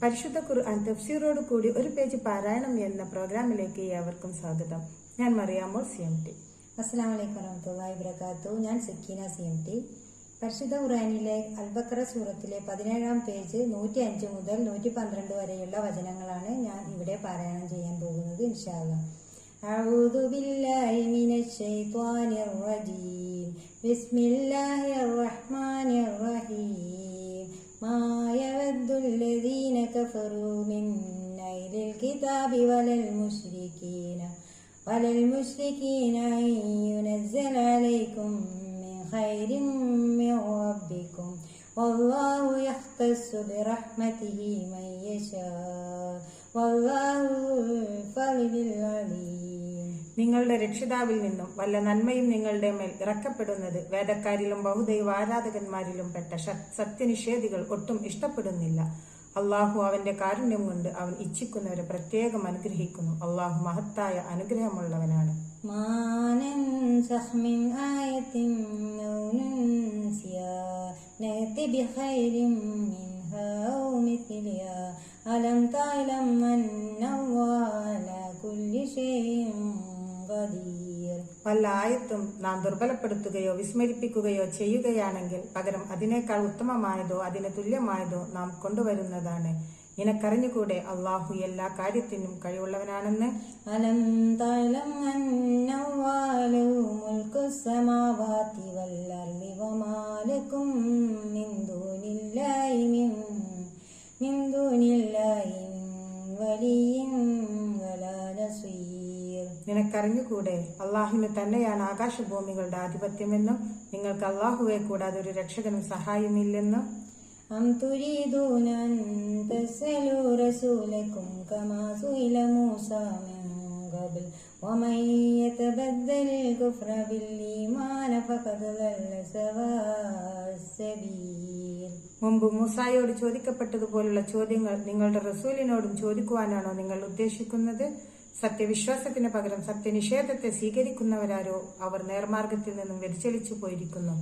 പരിശുദ്ധ ഖുർആൻ തഫ്സീറോട് കൂടി ഒരു പേജ് പാരായണം എന്ന പ്രോഗ്രാമിലേക്ക് ഏവർക്കും സ്വാഗതം ഞാൻ മറിയാമോൾ സി എം ടി അസ്സാം വലൈക്കും വറഹമത്തുള്ളാഹി വബറകാത്തു ഞാൻ സക്കീന സി എം ടി പരിശുദ്ധ ഖുറാനിലെ അൽബക്കറ സൂറത്തിലെ പതിനേഴാം പേജ് നൂറ്റി അഞ്ച് മുതൽ നൂറ്റി പന്ത്രണ്ട് വരെയുള്ള വചനങ്ങളാണ് ഞാൻ ഇവിടെ പാരായണം ചെയ്യാൻ പോകുന്നത് ഇൻഷാല്ല أعوذ بالله من الشيطان الرجيم بسم الله الرحمن الرحيم ما يود الذين كفروا من أهل الكتاب ولا المشركين ولا المشركين أن ينزل عليكم من خير من ربكم. والله يختص برحمته من يشاء. والله ذو الفضل العظيم നിങ്ങളുടെ രക്ഷിതാവിൽ നിന്നും വല്ല നന്മയും നിങ്ങളുടെ മേൽ ഇറക്കപ്പെടുന്നത് വേദക്കാരിലും ബഹുദൈവ ആരാധകന്മാരിലും പെട്ട ശ- സത്യനിഷേധികൾ ഒട്ടും ഇഷ്ടപ്പെടുന്നില്ല അള്ളാഹു അവന്റെ കാരുണ്യം കൊണ്ട് അവൻ ഇച്ഛിക്കുന്നവരെ പ്രത്യേകം അനുഗ്രഹിക്കുന്നു അള്ളാഹു മഹത്തായ അനുഗ്രഹമുള്ളവനാണ് ما ننسخ من آية أو ننسيها نأتي بخير منها أو مثلها ألم تعلم أن الله വല്ല ആയത്തും നാം ദുർബലപ്പെടുത്തുകയോ വിസ്മരിപ്പിക്കുകയോ ചെയ്യുകയാണെങ്കിൽ പകരം അതിനേക്കാൾ ഉത്തമമായതോ അതിന് തുല്യമായതോ നാം കൊണ്ടുവരുന്നതാണ്. ഇനക്കറിഞ്ഞുകൂടെ അള്ളാഹു എല്ലാ കാര്യത്തിനും കഴിവുള്ളവനാണെന്ന്? അലം തലം നിനക്കറിഞ്ഞുകൂടെ അള്ളാഹുവിന് തന്നെയാണ് ആകാശഭൂമികളുടെ ആധിപത്യമെന്നും നിങ്ങൾക്ക് അള്ളാഹുവെ കൂടാതെ ഒരു രക്ഷകനും സഹായമില്ലെന്നും أم تريدون أن تسألوا رسولكم كما سئل موسى من قبل ومن يتبدل الكفر بالإيمان فقد ضل سواء السبيل മുമ്പ് മൂസായോട് ചോദിക്കപ്പെട്ടതുപോലുള്ള ചോദ്യങ്ങൾ നിങ്ങളുടെ റസൂലിനോടും ചോദിക്കുവാനാണോ നിങ്ങൾ ഉദ്ദേശിക്കുന്നത് സത്യവിശ്വാസത്തിന് പകരം സത്യനിഷേധത്തെ സ്വീകരിക്കുന്നവരാരോ അവർ നേർമാർഗത്തിൽ നിന്നും വ്യതിചലിച്ചു പോയിരിക്കുന്നു.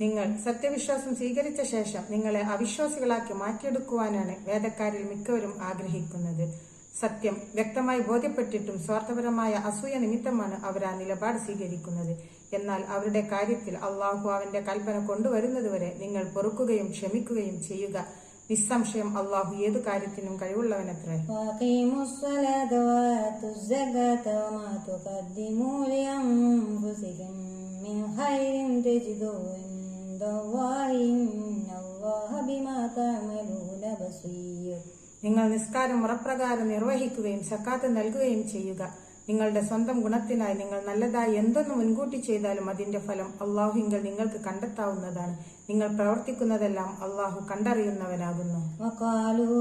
നിങ്ങൾ സത്യവിശ്വാസം സ്വീകരിച്ച ശേഷം നിങ്ങളെ അവിശ്വാസികളാക്കി മാറ്റിയെടുക്കുവാനാണ് വേദക്കാരിൽ മിക്കവരും ആഗ്രഹിക്കുന്നത് സത്യം വ്യക്തമായി ബോധ്യപ്പെട്ടിട്ടും സ്വാർത്ഥപരമായ അസൂയ നിമിത്തമാണ് അവർ ആ നിലപാട് സ്വീകരിക്കുന്നത് എന്നാൽ അവരുടെ കാര്യത്തിൽ അള്ളാഹു അവന്റെ കൽപ്പന കൊണ്ടുവരുന്നതുവരെ നിങ്ങൾ പൊറുക്കുകയും ക്ഷമിക്കുകയും ചെയ്യുക നിസ്സംശയം അള്ളാഹു ഏതു കാര്യത്തിനും കഴിവുള്ളവനത്രേ وأقيموا الصلاة وآتوا الزكاة وما تقدموا لأنفسكم من خير تجدوه عند الله إن الله بما تعملون بصير നിങ്ങൾ നിസ്കാരം മുറപ്രകാരം നിർവഹിക്കുകയും സക്കാത്ത് നൽകുകയും ചെയ്യുക നിങ്ങളുടെ സ്വന്തം ഗുണത്തിനായി നിങ്ങൾ നല്ലതായി എന്തൊന്ന് മുൻകൂട്ടി ചെയ്താലും അതിന്റെ ഫലം അള്ളാഹുവിങ്കൽ നിങ്ങൾക്ക് കണ്ടെത്താവുന്നതാണ് നിങ്ങൾ പ്രവർത്തിക്കുന്നതെല്ലാം അള്ളാഹു കണ്ടറിയുന്നവനാകുന്നു وقالوا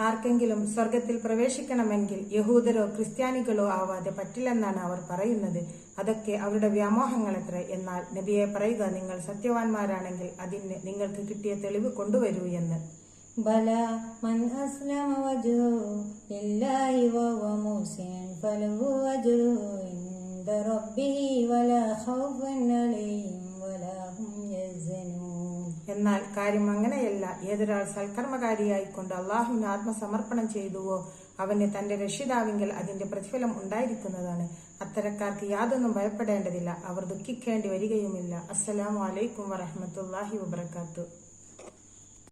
ആർക്കെങ്കിലും സ്വർഗത്തിൽ പ്രവേശിക്കണമെങ്കിൽ യഹൂദരോ ക്രിസ്ത്യാനികളോ ആവാതെ പറ്റില്ലെന്നാണ് അവർ പറയുന്നത്. അതൊക്കെ അവരുടെ വ്യാമോഹങ്ങളത്ര. എന്നാൽ നബിയെ പറയുക നിങ്ങൾ സത്യവാൻമാരാണെങ്കിൽ അതിന് നിങ്ങൾക്ക് കിട്ടിയ തെളിവ് കൊണ്ടുവരൂ എന്ന്. ബല മൻ അസ്ലമ വജുഹു ലില്ലാഹി വഹുവ മുഹ്സിൻ എന്നാൽ കാര്യം അങ്ങനെയല്ല. ഏതൊരാൾ സൽക്കർമ്മകാരിയായിക്കൊണ്ട് അള്ളാഹുവിന് ആത്മസമർപ്പണം ചെയ്തുവോ അവന് തന്റെ രക്ഷിതാവിങ്കിൽ അതിന്റെ പ്രതിഫലം ഉണ്ടായിരിക്കുന്നതാണ്. അത്തരക്കാർക്ക് യാതൊന്നും ഭയപ്പെടേണ്ടതില്ല. അവർ ദുഃഖിക്കേണ്ടി വരികയുമില്ല. അസ്സലാമു അലൈക്കും വറഹമത്തല്ലാഹി വബർക്കാത്തു